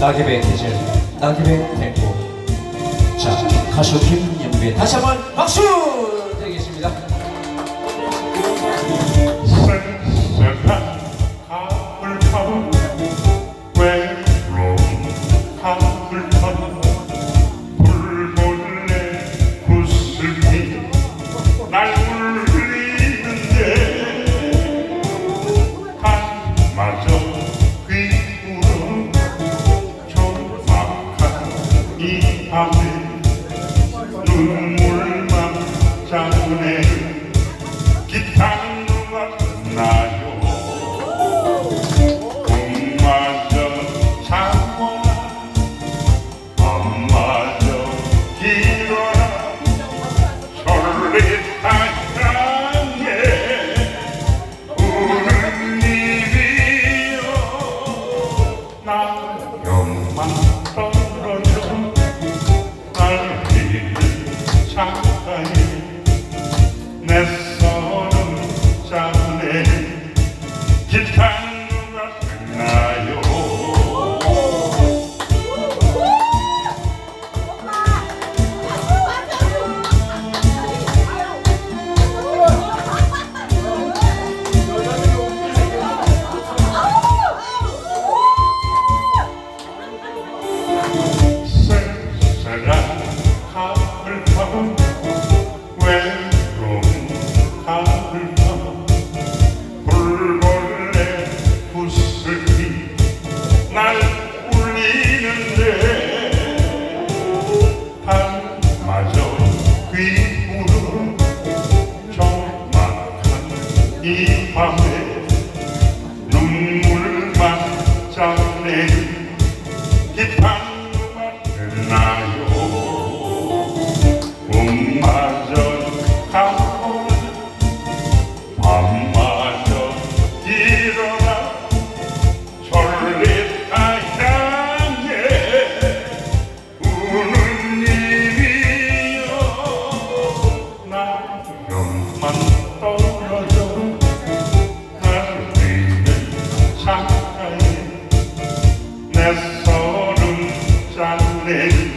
낙엽의 계절 낙엽의 태고. 자 가수 김연배 다시 한번 박수 드리겠습니다. 가을 밤 외로운 가을 밤 Amen. 윗구름 정막한 이 밤에 coming.